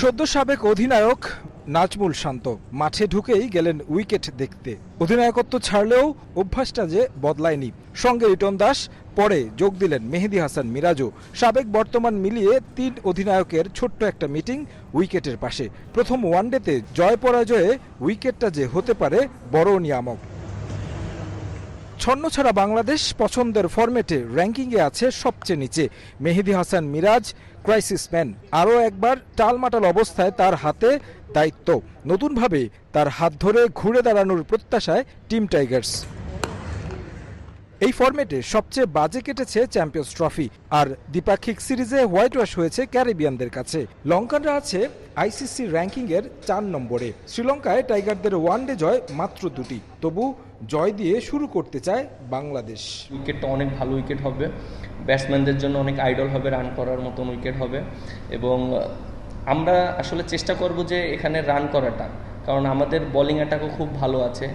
সদ্য সাবেক অধিনায়ক নাজমুল শান্ত মাঠে ঢুকেই গেলেন উইকেট দেখতে। অধিনায়কত্ব ছাড়লেও অভ্যাসটা যে বদলায়নি। সঙ্গে রিটন দাস, পরে যোগ দিলেন মেহেদি হাসান মিরাজও। সাবেক বর্তমান মিলিয়ে তিন অধিনায়কের ছোট্ট একটা মিটিং উইকেটের পাশে। প্রথম ওয়ানডেতে জয় পরাজয়ে উইকেটটা যে হতে পারে বড় নিয়ামক। ছন্ন ছাড়া বাংলাদেশ পছন্দের ফরম্যাটে র্যাঙ্কিংয়ে আছে সবচেয়ে নিচে। Mehedi Hasan Miraz, crisis man. আরও একবার টালমাটাল অবস্থায় তার হাতে দায়িত্ব। নতুনভাবে তার হাত ধরে ঘুরে দাঁড়ানোর প্রত্যাশায় টিম টাইগার্স। এই ফরম্যাটে সবচেয়ে বাজে কেটেছে চ্যাম্পিয়ন্স ট্রফি, আর দ্বিপাক্ষিক সিরিজে হোয়াইট ওয়াশ হয়েছে ক্যারিবিয়ানদের কাছে। লঙ্কানরা আছে আইসিসি র্যাঙ্কিংয়ের চার নম্বরে। শ্রীলঙ্কায় টাইগারদের ওয়ানডে জয় মাত্র দুটি। তবু জয় দিয়ে শুরু করতে চায় বাংলাদেশ। উইকেটটা অনেক ভালো উইকেট হবে। ব্যাটসম্যানদের জন্য অনেক আইডল হবে রান করার মতন উইকেট হবে। এবং আমরা আসলে চেষ্টা করব যে এখানে রান করাটা। কারণ আমাদের বোলিং অ্যাটাকও খুব ভালো আছে।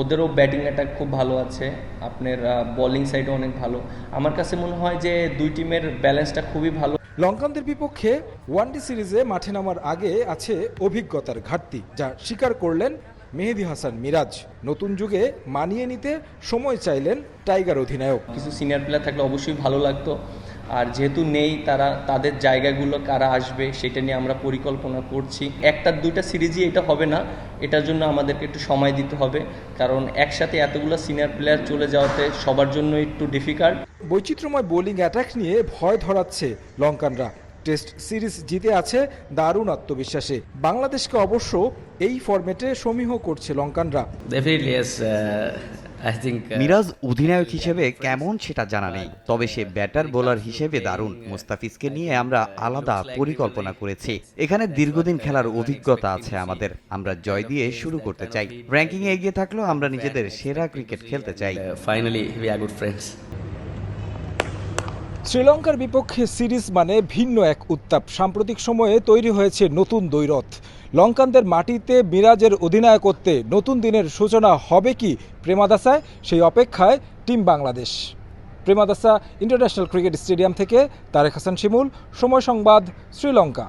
ওদেরও ব্যাটিং অ্যাটাক খুব ভালো আছে আপনার বোলিং সাইডও অনেক ভালো। আমার কাছে মনে হয় যে দুই টিমের ব্যালেন্সটা খুবই ভালো। লঙ্কানদের বিপক্ষে ওয়ানডে সিরিজে মাঠে নামার আগে আছে অভিজ্ঞতার ঘাটতি যা স্বীকার করলেন মেহেদি হাসান মিরাজ। নতুন যুগে মানিয়ে নিতে সময় চাইলেন টাইগার অধিনায়ক। কিছু সিনিয়র প্লেয়ার থাকলে অবশ্যই ভালো লাগতো। আর যেহেতু নেই তারা তাদের জায়গাগুলো কারা আসবে সেটা নিয়ে আমরা পরিকল্পনা করছি। একটা দুইটা সিরিজই এটা হবে না এটার জন্য আমাদেরকে একটু সময় দিতে হবে কারণ একসাথে এতগুলো সিনিয়র প্লেয়ার চলে যাওয়াতে সবার জন্য একটু ডিফিকাল্ট বৈচিত্র্যময় বোলিং অ্যাটাক নিয়ে ভয় ধরাচ্ছে লঙ্কানরা। টেস্ট সিরিজ জিতে আছে দারুণ আত্মবিশ্বাসে। বাংলাদেশকে অবশ্য এই ফরম্যাটে সমীহ করছে লঙ্কানরা। Definitely, Uh. Uh, মিরাজ অধিনায়ক হিসেবে কেমন সেটা জানা নেই তবে সে ব্যাটার বোলার হিসেবে দারুণ। মুস্তাফিজকে নিয়ে আমরা আলাদা পরিকল্পনা করেছি। এখানে দীর্ঘদিন খেলার অভিজ্ঞতা আছে আমাদের। আমরা জয় দিয়ে শুরু করতে চাই। র্যাঙ্কিং এ এগিয়ে থাকলেও আমরা নিজেদের সেরা ক্রিকেট খেলতে চাই। Finally we are good friends. শ্রীলঙ্কার বিপক্ষে সিরিজ মানে ভিন্ন এক উত্তাপ। সাম্প্রতিক সময়ে তৈরি হয়েছে নতুন দৈরথ লঙ্কানদের মাটিতে মিরাজের অধিনায়কত্বে নতুন দিনের সূচনা হবে কি প্রেমাদাসায় সেই অপেক্ষায় team Bangladesh. Premadasa International Cricket Stadium থেকে তারেক হাসান শিমুল, সময় সংবাদ, শ্রীলঙ্কা।